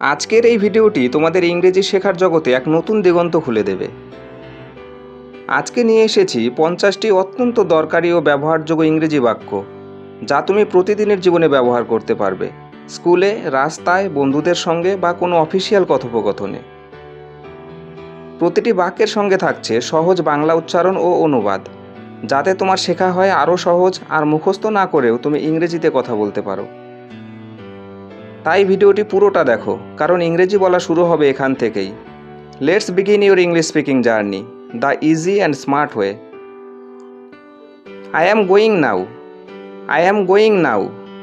আজকের এই ভিডিওটি তোমাদের ইংরেজি শেখার জগতে এক নতুন দিগন্ত খুলে দেবে। আজকে নিয়ে এসেছি পঞ্চাশটি অত্যন্ত দরকারি ও ব্যবহারযোগ্য ইংরেজি বাক্য, যা তুমি প্রতিদিনের জীবনে ব্যবহার করতে পারবে, স্কুলে, রাস্তায়, বন্ধুদের সঙ্গে বা কোনো অফিসিয়াল কথোপকথনে। প্রতিটি বাক্যের সঙ্গে থাকছে সহজ বাংলা উচ্চারণ ও অনুবাদ, যাতে তোমার শেখা হয় আরও সহজ আর মুখস্থ না করেও তুমি ইংরেজিতে কথা বলতে পারো। তাই ভিডিওটি পুরোটা দেখো, কারণ ইংরেজি বলা শুরু হবে এখান থেকেই। Let's begin your English speaking journey the easy and smart way I am going now I am going now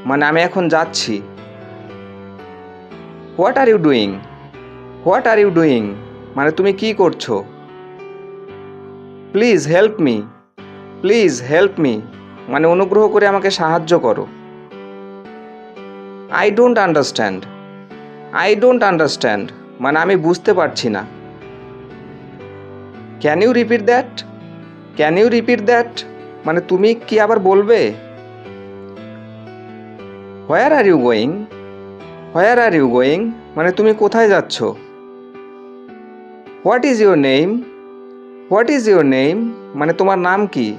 মানে আমি এখন যাচ্ছি। What are you doing what are you doing মানে তুমি কি করছ? Please help me please help me মানে অনুগ্রহ করে আমাকে সাহায্য করো। I don't understand I don't understand মানে আমি বুঝতে পারছি না। Can you repeat that can you repeat that মানে তুমি কি আবার বলবে? Where are you going where are you going মানে তুমি কোথায় যাচ্ছ? What is your name what is your name মানে তোমার নাম কি?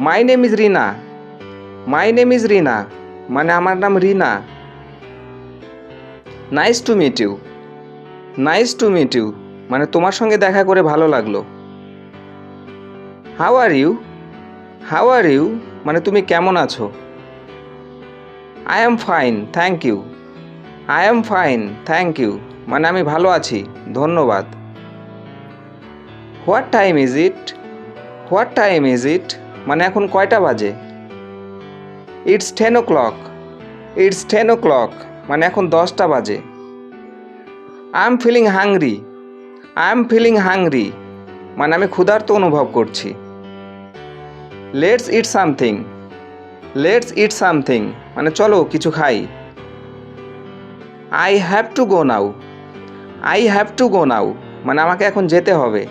My name is Rina my name is Rina মানে আমার নাম রিনা। Nice to meet you nice to meet you মানে তোমার সঙ্গে দেখা করে ভালো লাগল। How are you how are you মানে তুমি কেমন আছো? I am fine thank you I am fine thank you মানে আমি ভালো আছি, ধন্যবাদ। What time is it what time is it মানে এখন কয়টা বাজে? It's ten o'clock it's ten o'clock মানে এখন দশটা বাজে। I am feeling hungry I am feeling hungry মানে আমি ক্ষুধার্ত অনুভব করছি। Let's eat something let's eat something মানে চলো কিছু খাই। I have to go now I have to go now মানে আমাকে এখন যেতে হবে।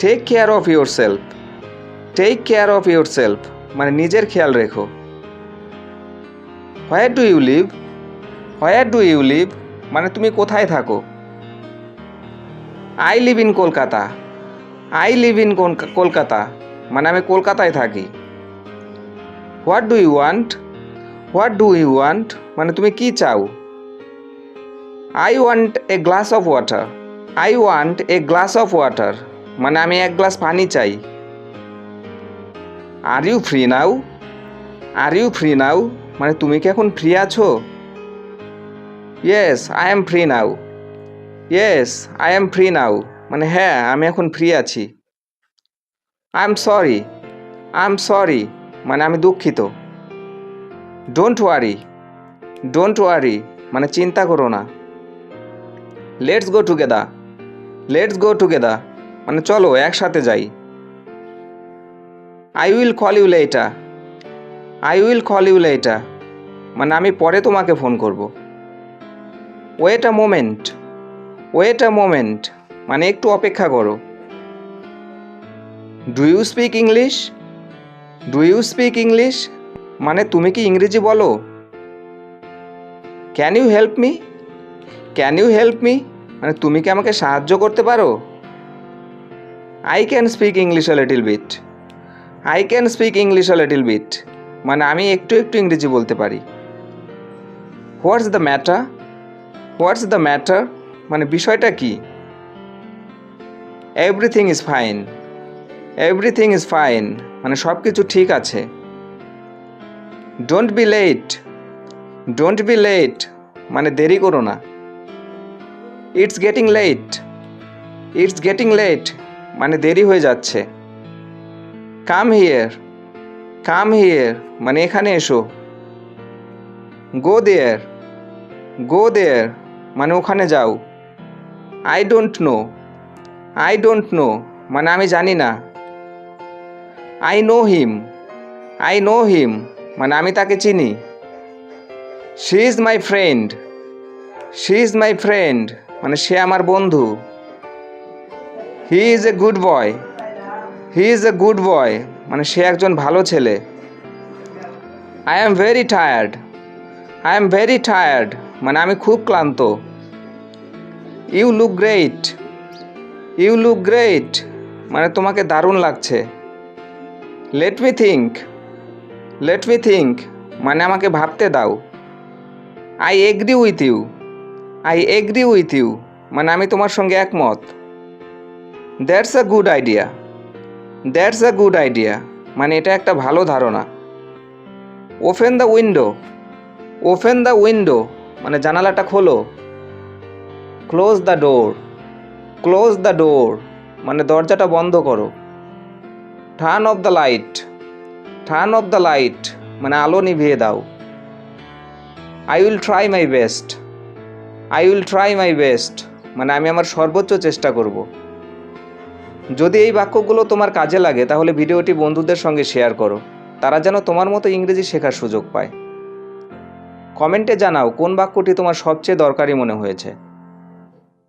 Take care of yourself take care of yourself মানে নিজের খেয়াল রেখো। Where do you live where do you live মানে তুমি কোথায় থাকো? I live in Kolkata I live in Kolkata মানে আমি কলকাতায় থাকি। What do you want what do you want মানে তুমি কি চাও? I want a glass of water I want a glass of water মানে আমি এক গ্লাস পানি চাই। Are you free now are you free now মানে তুমি কি এখন ফ্রি আছো? Yes I am free now yes I am free now মানে হ্যাঁ আমি এখন ফ্রি আছি। I am sorry I am sorry মানে আমি দুঃখিত। ডোন্ট ওয়ারি ডোন্ট ওয়ারি মানে চিন্তা করো না। লেটস গো টুগেদা লেটস গো টুগেদা মানে চলো, একসাথে যাই। I will call you later I will call you later মানে আমি পরে তোমাকে ফোন করব। Wait a moment wait a moment মানে একটু অপেক্ষা করো। Do you speak English do you speak English মানে তুমি কি ইংরেজি বলো? Can you help me can you help me মানে তুমি কি আমাকে সাহায্য করতে পারো? I can speak English a little bit I can speak English a little bit মানে আমি একটু একটু ইংরেজি বলতে পারি। What's the matter what's the matter মানে বিষয়টা কি? Everything is fine everything is fine মানে সব কিছু ঠিক আছে। Don't be late don't be late মানে দেরি করো না। It's getting late it's getting late মানে দেরি হয়ে যাচ্ছে। কাম হিয়ার কাম হিয়ার মানে এখানে এসো। গো দেয়ার গো দেয়ার মানে ওখানে যাও। I don't know I don't know মানে আমি জানি না। I know him I know him মানে আমি তাকে চিনি। She is my friend she is my friend মানে সে আমার বন্ধু। He is a good boy he is a good boy মানে সে একজন ভালো ছেলে। I am very tired I am very tired মানে আমি খুব ক্লান্ত। You look great you look great মানে তোমাকে দারুণ লাগছে। Let me think let me think মানে আমাকে ভাবতে দাও। I agree with you I agree with you মানে আমি তোমার সঙ্গে একমত। That's a good idea that's a good idea মানে এটা একটা ভালো ধারণা। Open the window open the window মানে জানালাটা খোলো। Close the door close the door মানে দরজাটা বন্ধ করো। Turn off the light turn off the light মানে আলো নিভিয়ে দাও। I will try my best I will try my best মানে আমি আমার সর্বোচ্চ চেষ্টা করব। যদি এই বাক্যগুলো তোমার কাজে লাগে, তাহলে ভিডিওটি বন্ধুদের সঙ্গে শেয়ার করো। তারা যেন তোমার মতো ইংরেজি শেখার সুযোগ পায়। কমেন্টে জানাও কোন বাক্যটি তোমার সবচেয়ে দরকারি মনে হয়েছে।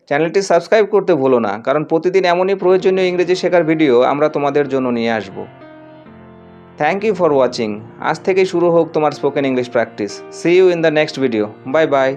চ্যানেলটি সাবস্ক্রাইব করতে ভুলো না, কারণ প্রতিদিন এমনই প্রয়োজনীয় ইংরেজি শেখার ভিডিও আমরা তোমাদের জন্য নিয়ে আসব। থ্যাংক ইউ ফর ওয়াচিং আজ থেকেই শুরু হোক তোমার spoken English practice see you in the next video bye bye